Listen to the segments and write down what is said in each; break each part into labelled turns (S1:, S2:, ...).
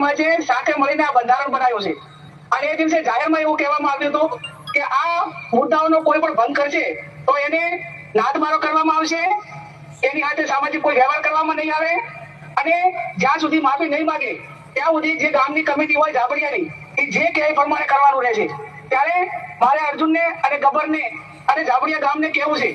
S1: સમાજે સાથે મળીને આ બંધારણ બનાવ્યું છે. અને એ દિવસે જાહેરમાં એવું કહેવામાં આવ્યું હતું કે આ મુદ્દાઓનો કોઈ પણ ભંગ કરશે તો એને નાદમારો કરવામાં આવશે. એની સાથે સામાજિક કોઈ વ્યવહાર કરવામાં નહીં આવે. અને જ્યાં સુધી માફી નહીં માંગે, ત્યાં સુધી જે ગામની કમિટી હોય ઝાબડિયાની, એ જે કહે પ્રમાણે કરવાનું રહેશે ત્યારે મારે અર્જુનને અને ગબ્બરને અને ઝાબડિયા ગામને કહેવું છે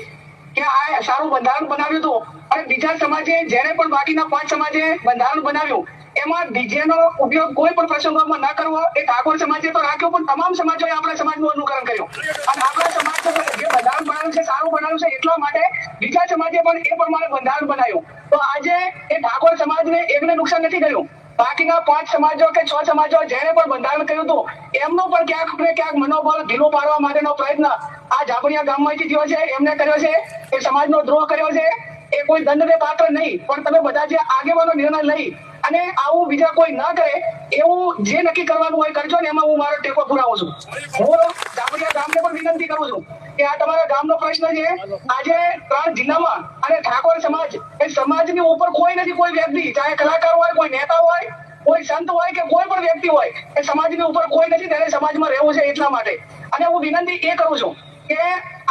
S1: કે આ સારું બંધારણ બનાવ્યું હતું. અને બીજા સમાજે જેને પણ બાકીના પાંચ સમાજે બંધારણ બનાવ્યું એમાં ડીજેનો ઉપયોગ કોઈ પણ પ્રસંગોમાં ન કરવો. એ ઠાકોર સમાજે તો રાખ્યો, પણ તમામ સમાજોએ આપણા સમાજનું અનુકરણ કર્યું. અને આપણા સમાજ જે બંધારણ બનાવ્યું છે, સારું બનાવ્યું છે, એટલા માટે બીજા સમાજે પણ એ પ્રમાણે બંધારણ બનાવ્યું. તો આજે એ ઠાકોર સમાજને એકને નુકસાન નથી થયું. બાકીના પાંચ સમાજો કે છ સમાજો જેને પણ બંધારણ કર્યું હતું, એમનો પણ ક્યાંક ને ક્યાંક મનોબળ ઢીલો પાડવા માટેનો પ્રયત્ન આ જાબડિયા ગામમાંથી થયો છે, એમને કર્યો છે, એ સમાજનો દ્રોહ કર્યો છે. એ કોઈ દંડને પાત્ર નહીં, પણ તમે બધા જે આગેવાનો નિર્ણય લઈ અને આવું બીજા કોઈ ના કરે, એવું જે નક્કી કરવાનું હોય કરજો ને એમાં હું મારો ટેકો પુરાવું છું. હું જાબડિયા ગામને પણ વિનંતી કરું છું કે આ તમારા ગામનો પ્રશ્ન છે. આજે ત્રણ જિલ્લામાં અને ઠાકોર સમાજ, એ સમાજની ઉપર કોઈ નથી, કોઈ વ્યક્તિ, ચાહે કલાકાર હોય, કોઈ નેતા હોય, કોઈ સંત હોય કે કોઈ પણ વ્યક્તિ હોય, એ સમાજની ઉપર કોઈ નથી, ત્યારે સમાજમાં રહેવું છે એટલા માટે. અને હું વિનંતી એ કરું છું કે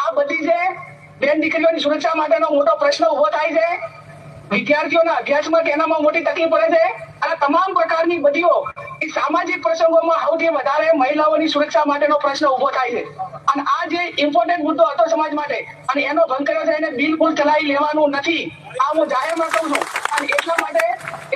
S1: આ બધી જે બેન દીકરીઓની સુરક્ષા માટેનો મોટો પ્રશ્ન ઊભો થાય છે વિદ્યાર્થીઓના અભ્યાસમાં તેનામાં મોટી તકલીફ પડે છે અને તમામ પ્રકારની બધીઓ એ સામાજિક પ્રસંગોમાં સૌથી વધારે મહિલાઓની સુરક્ષા માટેનો પ્રશ્ન ઊભો થાય છે. અને આ જે ઇમ્પોર્ટન્ટ મુદ્દો હતો સમાજ માટે, અને એનો ભંગ કર્યો છે એને બિલકુલ ચલાવી લેવાનું નથી. આ હું જાહેરમાં કહું છું. અને એટલા માટે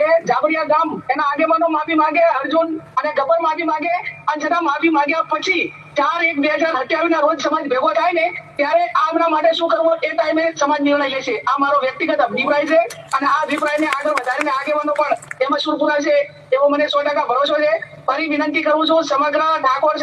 S1: એ જાબરિયા ગામ એના આગેવાનો માફી માંગે, અર્જુન અને ગબ્બર માફી માગે, અને છતાં માફી માગ્યા પછી ચાર એક બે હજાર અઠ્યાવીસ ના રોજ સમાજ ભેગો થાય ને, ત્યારે આમના માટે શું કરવું એ ટાઈમે સમાજ નિર્ણય લેશે. આ મારો વ્યક્તિગત અભિપ્રાય છે. અને આ અભિપ્રાયને આગળ વધારીને આગેવાનો પણ એમાં શું પુરાશે એવો મને સો ટકા ભરોસો છે. ફરી વિનંતી કરું છું સમગ્ર ઠાકોર